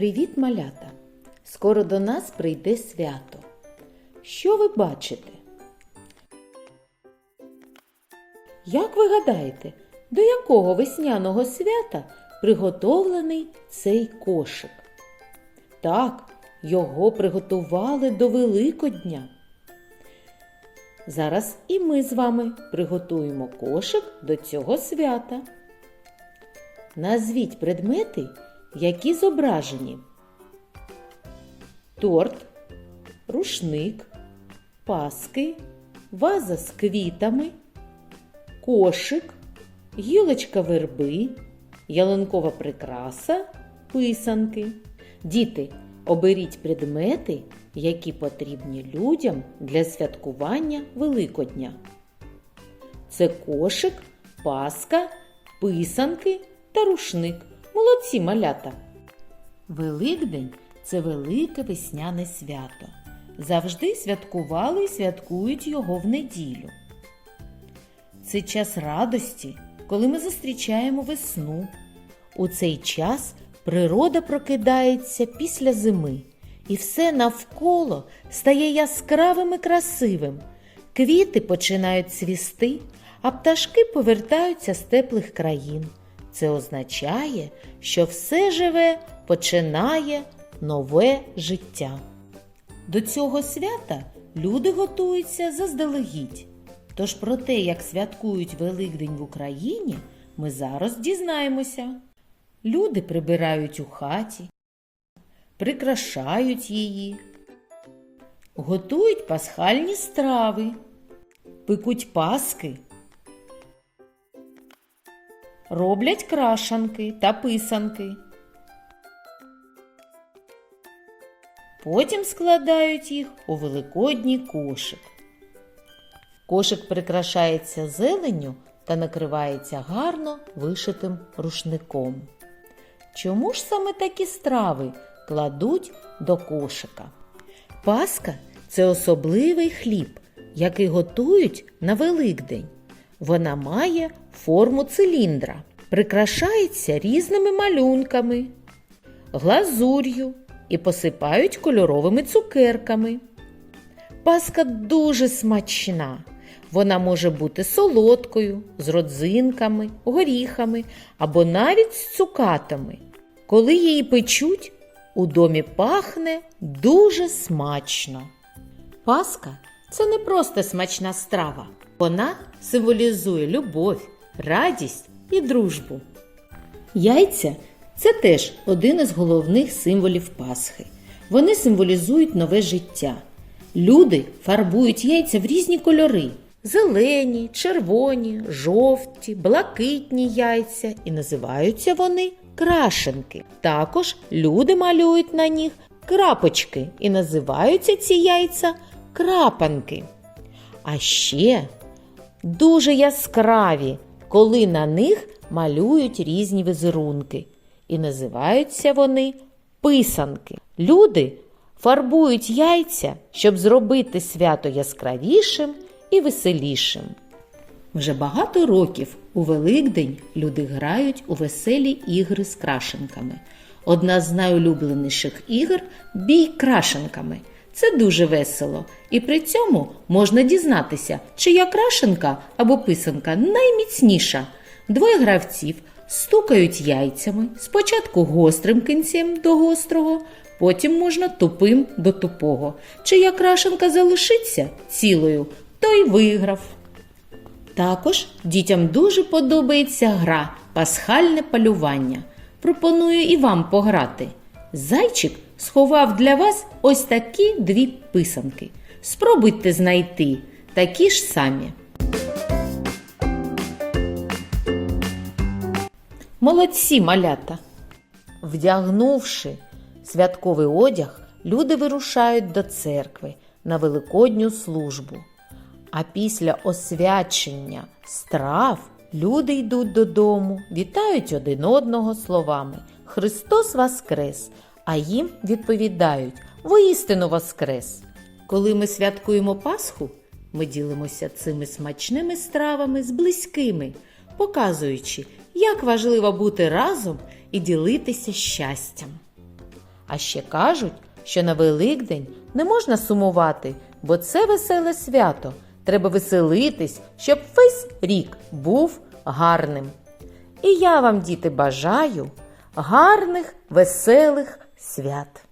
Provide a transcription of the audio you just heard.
Привіт, малята! Скоро до нас прийде свято. Що ви бачите? Як ви гадаєте, до якого весняного свята приготовлений цей кошик? Так, його приготували до Великодня. Зараз і ми з вами приготуємо кошик до цього свята. Назвіть предмети, які зображені. Торт, рушник, паски, ваза з квітами, кошик, гілочка верби, ялинкова прикраса, писанки. Діти, оберіть предмети, які потрібні людям для святкування Великодня. Це кошик, паска, писанки та рушник. Молодці малята. Великдень це велике весняне свято. Завжди святкували і святкують його в неділю. Це час радості, коли ми зустрічаємо весну. У цей час природа прокидається після зими, і все навколо стає яскравим і красивим. Квіти починають цвісти, а пташки повертаються з теплих країн. Це означає, що все живе починає нове життя. До цього свята люди готуються заздалегідь. Тож про те, як святкують Великдень в Україні, ми зараз дізнаємося. Люди прибирають у хаті, прикрашають її, готують пасхальні страви, пекуть паски, роблять крашанки та писанки. Потім складають їх у великодній кошик. Кошик прикрашається зеленню та накривається гарно вишитим рушником. Чому ж саме такі страви кладуть до кошика? Паска це особливий хліб, який готують на Великдень. Вона має форму циліндра, прикрашається різними малюнками, глазур'ю і посипають кольоровими цукерками. Паска дуже смачна. Вона може бути солодкою, з родзинками, горіхами або навіть з цукатами. Коли її печуть, у домі пахне дуже смачно. Паска це не просто смачна страва. Вона символізує любов, радість і дружбу. Яйця це теж один із головних символів Пасхи. Вони символізують нове життя. Люди фарбують яйця в різні кольори: зелені, червоні, жовті, блакитні яйця, і називаються вони крашенки. Також люди малюють на них крапочки і називаються ці яйця крапанки. А ще дуже яскраві, коли на них малюють різні візерунки. І називаються вони писанки. Люди фарбують яйця, щоб зробити свято яскравішим і веселішим. Вже багато років у Великдень люди грають у веселі ігри з крашенками. Одна з найулюбленіших ігор бій крашенками. Це дуже весело, і при цьому можна дізнатися, чия крашенка або писанка найміцніша. Двоє гравців стукають яйцями, спочатку гострим кінцем до гострого, потім можна тупим до тупого. Чия крашенка залишиться цілою, той виграв. Також дітям дуже подобається гра Пасхальне полювання. Пропоную і вам пограти. Зайчик сховав для вас ось такі дві писанки. Спробуйте знайти такі ж самі. Молодці малята! Вдягнувши святковий одяг, люди вирушають до церкви на великодню службу. А після освячення страв люди йдуть додому, вітають один одного словами Христос Воскрес! А їм відповідають Воістину Воскрес! Коли ми святкуємо Пасху, ми ділимося цими смачними стравами з близькими, показуючи, як важливо бути разом і ділитися щастям. А ще кажуть, що на Великдень не можна сумувати, бо це веселе свято. Треба веселитись, щоб весь рік був гарним. І я вам, діти, бажаю гарних, веселих свят.